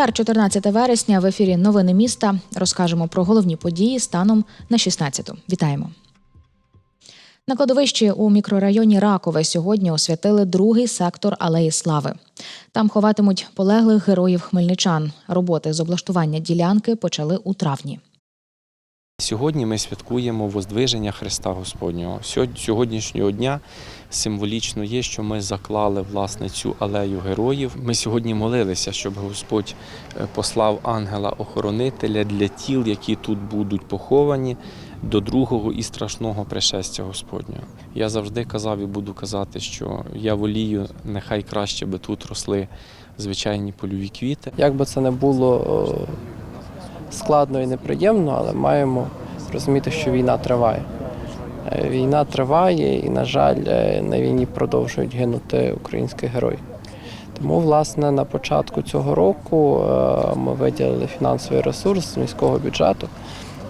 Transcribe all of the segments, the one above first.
Четвер, 14 вересня, в ефірі Новини міста. Розкажемо про головні події станом на 16-ту. Вітаємо. На кладовищі у мікрорайоні Ракове сьогодні освятили другий сектор Алеї Слави. Там ховатимуть полеглих героїв хмельничан. Роботи з облаштування ділянки почали у травні. Сьогодні ми святкуємо Воздвиження Христа Господнього. Сьогоднішнього дня символічно є, що ми заклали власне цю алею героїв. Ми сьогодні молилися, щоб Господь е, послав ангела-охоронителя для тіл, які тут будуть поховані до другого і страшного пришестя Господнього. Я завжди казав і буду казати, що я волію, нехай краще би тут росли звичайні польові квіти. Як би це не було складно і неприємно, але маємо розуміти, що війна триває. Е, Війна триває, і, на жаль, е, на війні продовжують гинути українські герої. Тому, власне, на початку цього року е, ми виділили фінансовий ресурс з міського бюджету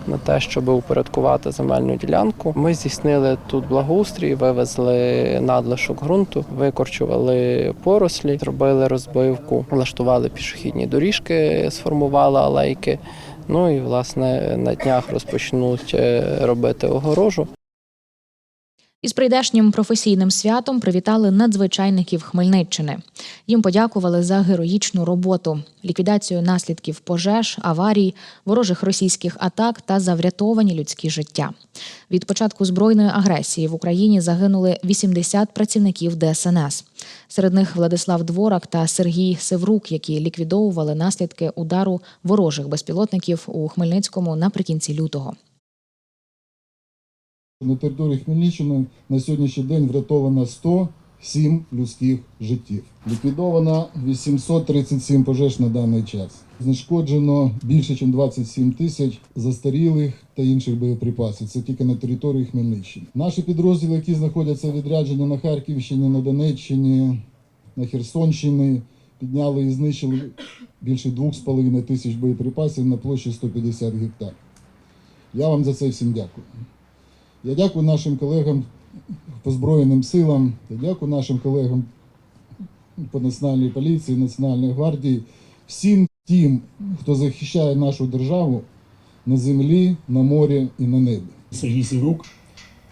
на те, щоб упорядкувати земельну ділянку. Ми здійснили тут благоустрій, вивезли надлишок ґрунту, викорчували порослі, зробили розбивку, влаштували пішохідні доріжки, сформували алейки. Ну і власне на днях розпочнуть е, робити огорожу. Із прийдешнім професійним святом привітали надзвичайників Хмельниччини. Їм подякували за героїчну роботу, ліквідацію наслідків пожеж, аварій, ворожих російських атак та за врятовані людські життя. Від початку збройної агресії в Україні загинули 80 працівників ДСНС. Серед них Владислав Дворак та Сергій Севрук, які ліквідовували наслідки удару ворожих безпілотників у Хмельницькому наприкінці лютого. На території Хмельниччини на сьогоднішній день врятовано 107 людських життів. Ліквідовано 837 пожеж на даний час. Знешкоджено більше, ніж 27 тисяч застарілих та інших боєприпасів. Це тільки на території Хмельниччини. Наші підрозділи, які знаходяться відряджені на Харківщині, на Донеччині, на Херсонщині, підняли і знищили більше 2,5 тисяч боєприпасів на площі 150 гектар. Я вам за це всім дякую. Я дякую нашим колегам по Збройним силам, я дякую нашим колегам по Національній поліції, Національній гвардії, всім тим, хто захищає нашу державу на землі, на морі і на небі. Сергій Сіврук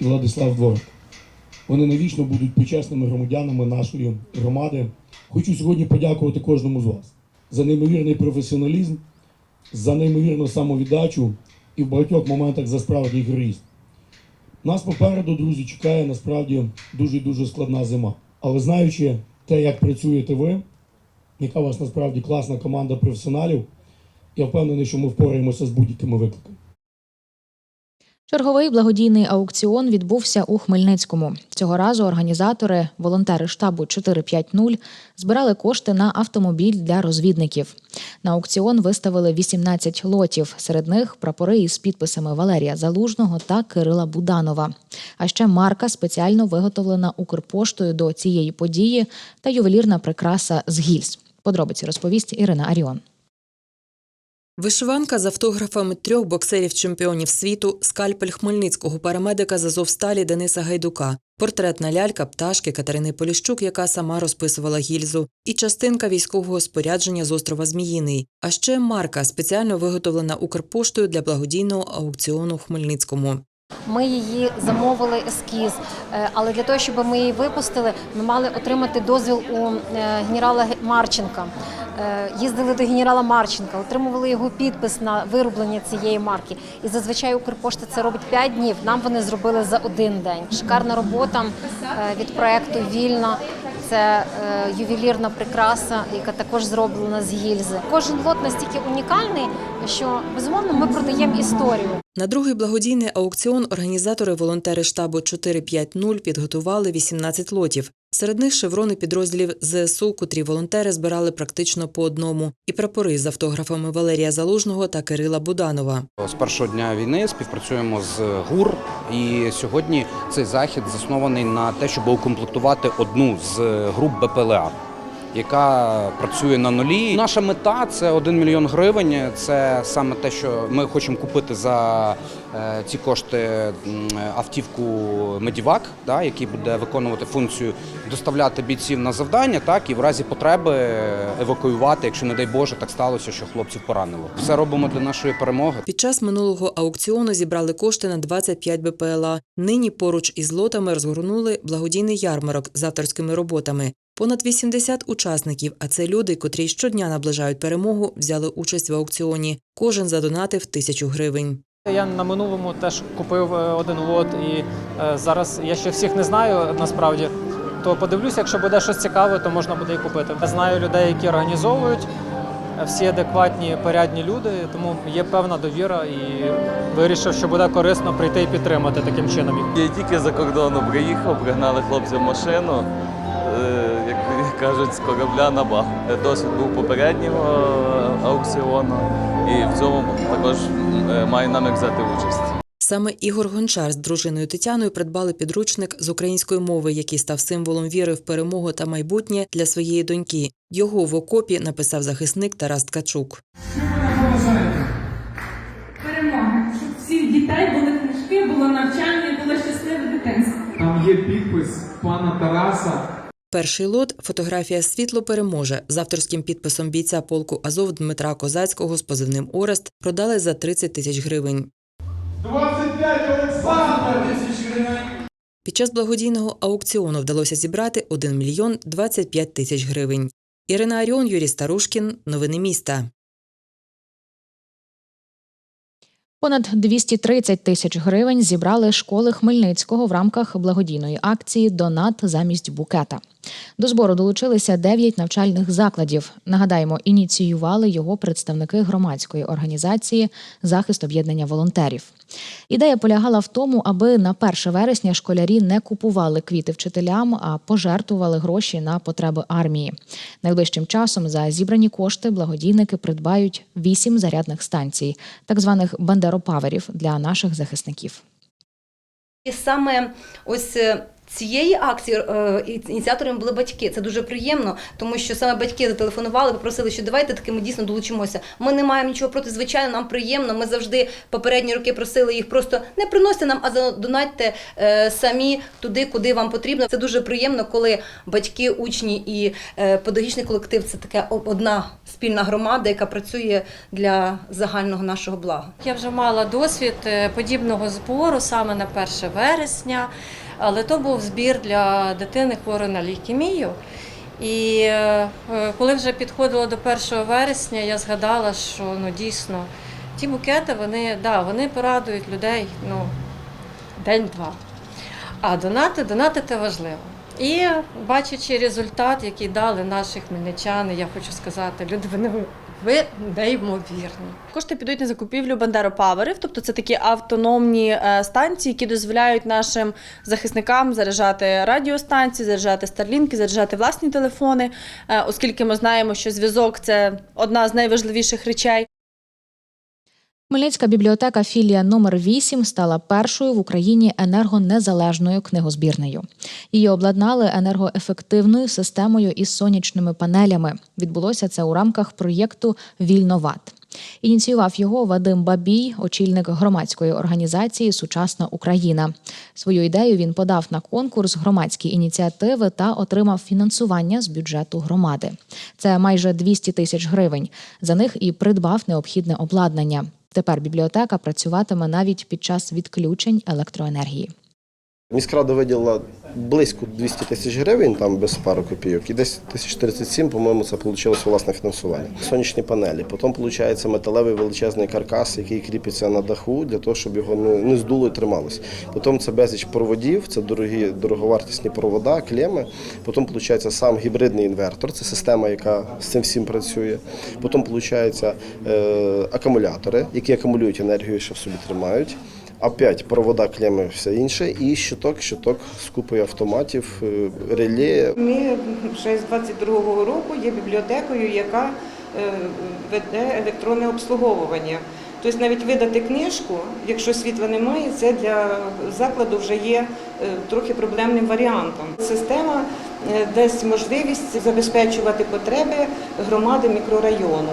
і Владислав Дворик. Вони навічно будуть почесними громадянами нашої громади. Хочу сьогодні подякувати кожному з вас за неймовірний професіоналізм, за неймовірну самовіддачу і в багатьох моментах за справжній героїзм. Нас попереду, друзі, чекає насправді дуже-дуже складна зима. Але знаючи те, як працюєте ви, яка у вас насправді класна команда професіоналів, я впевнений, що ми впораємося з будь-якими викликами. Черговий благодійний аукціон відбувся у Хмельницькому. Цього разу організатори, волонтери штабу 450, збирали кошти на автомобіль для розвідників. На аукціон виставили 18 лотів. Серед них прапори із підписами Валерія Залужного та Кирила Буданова. А ще марка спеціально виготовлена Укрпоштою до цієї події та ювелірна прикраса з гільз. Подробиці розповість Ірина Аріон. Вишиванка з автографами трьох боксерів-чемпіонів світу, скальпель хмельницького парамедика з Азовсталі Дениса Гайдука, портретна лялька пташки Катерини Поліщук, яка сама розписувала гільзу, і частинка військового спорядження з острова Зміїний. А ще марка, спеціально виготовлена Укрпоштою для благодійного аукціону в Хмельницькому. Ми її замовили ескіз, е, але для того, щоб ми її випустили, ми мали отримати дозвіл у е, генерала Марченка. Е, Їздили до генерала Марченка, отримували його підпис на вироблення цієї марки. І зазвичай Укрпошта це робить 5 днів. Нам вони зробили за один день. Шикарна робота е, від проекту Вільна. Це е, ювелірна прикраса, яка також зроблена з гільзи. Кожен лот настільки унікальний, що безумовно ми продаємо історію. На другий благодійний аукціон організатори волонтери штабу 450 підготували 18 лотів. Серед них шеврони підрозділів ЗСУ, котрі волонтери збирали практично по одному, і прапори з автографами Валерія Залужного та Кирила Буданова. З першого дня війни співпрацюємо з ГУР, і сьогодні цей захід заснований на те, щоб укомплектувати одну з груп БПЛА, яка працює на нулі. Наша мета це 1 мільйон гривень. Це саме те, що ми хочемо купити за е, ці кошти автівку Медівак, який буде виконувати функцію доставляти бійців на завдання, так і в разі потреби евакуювати, якщо не дай Боже, так сталося, що хлопців поранило. Все робимо для нашої перемоги. Під час минулого аукціону зібрали кошти на 25 БПЛА. Нині поруч із лотами розгорнули благодійний ярмарок з авторськими роботами. Понад 80 учасників, а це люди, котрі щодня наближають перемогу, взяли участь в аукціоні. Кожен задонатив тисячу гривень. Я на минулому теж купив е, один лот, і е, зараз я ще всіх не знаю насправді. То подивлюся, якщо буде щось цікаве, то можна буде і купити. Я знаю людей, які організовують, е, всі адекватні, порядні люди, тому є певна довіра і вирішив, що буде корисно прийти і підтримати таким чином. Я тільки за кордону приїхав, пригнали хлопців машину, кажуть, з корабля на бах. Досвід був попереднього аукціону і в цьому також е, маю намір взяти участь. Саме Ігор Гончар з дружиною Тетяною придбали підручник з української мови, який став символом віри в перемогу та майбутнє для своєї доньки. Його в окопі написав захисник Тарас Ткачук. перемоги, щоб всіх дітей були книжки, було навчання було щасливе дитинство. Там є підпис пана Тараса. Перший лот фотографія Світло переможе з авторським підписом бійця полку Азов Дмитра Козацького з позивним Орест продали за 30 тисяч гривень. 25 Олександр! тисяч гривень. Під час благодійного аукціону вдалося зібрати 1 мільйон 25 тисяч гривень. Ірина Аріон, Юрій Старушкін. Новини міста. Понад 230 тисяч гривень зібрали школи Хмельницького в рамках благодійної акції Донат замість букета. До збору долучилися 9 навчальних закладів. Нагадаємо, ініціювали його представники громадської організації Захист об'єднання волонтерів. Ідея полягала в тому, аби на 1 вересня школярі не купували квіти вчителям, а пожертвували гроші на потреби армії. Найближчим часом за зібрані кошти благодійники придбають 8 зарядних станцій, так званих бандеропаверів для наших захисників. І саме ось е, цієї акції е, ініціаторами були батьки. Це дуже приємно, тому що саме батьки зателефонували, попросили, що давайте таки ми дійсно долучимося. Ми не маємо нічого проти, звичайно, нам приємно. Ми завжди попередні роки просили їх просто не приносьте нам, а задонатьте е, самі туди, куди вам потрібно. Це дуже приємно, коли батьки, учні і е, педагогічний колектив це така одна спільна громада, яка працює для загального нашого блага. Я вже мала досвід подібного збору саме на 1 вересня, але то був збір для дитини хворої на лейкемію. І е, коли вже підходило до 1 вересня, я згадала, що ну дійсно ті букети вони, да, вони порадують людей ну, день-два. А донати, донатити важливо. І бачачи результат, який дали наші хмельничани, я хочу сказати, люди вони ви неймовірні. Кошти підуть на закупівлю бандеропаверів, тобто це такі автономні е, станції, які дозволяють нашим захисникам заряджати радіостанції, заряджати старлінки, заряджати власні телефони, е, оскільки ми знаємо, що зв'язок це одна з найважливіших речей. Хмельницька бібліотека філія номер 8 стала першою в Україні енергонезалежною книгозбірнею. Її обладнали енергоефективною системою із сонячними панелями. Відбулося це у рамках проєкту Вільноват. Ініціював його Вадим Бабій, очільник громадської організації Сучасна Україна. Свою ідею він подав на конкурс громадські ініціативи та отримав фінансування з бюджету громади. Це майже 200 тисяч гривень. За них і придбав необхідне обладнання. Тепер бібліотека працюватиме навіть під час відключень електроенергії. Міськрада виділила близько 200 тисяч гривень, там без пару копійок, і десь 1037, по-моєму, це вийшло власне фінансування. Сонячні панелі. Потім виходить металевий величезний каркас, який кріпиться на даху, для того, щоб його не, не здуло і трималось. Потім це безліч проводів, це дорогі, дороговартісні провода, клеми. Потім виходить сам гібридний інвертор, це система, яка з цим всім працює. Потім виходить е, акумулятори, які акумулюють енергію, що в собі тримають. Опять провода, клеми, все інше, і щиток, щиток з купою автоматів, е, реле. Ми вже з 22-го року є бібліотекою, яка е, веде електронне обслуговування. Тобто навіть видати книжку, якщо світла немає, це для закладу вже є е, трохи проблемним варіантом. Система дасть можливість забезпечувати потреби громади мікрорайону.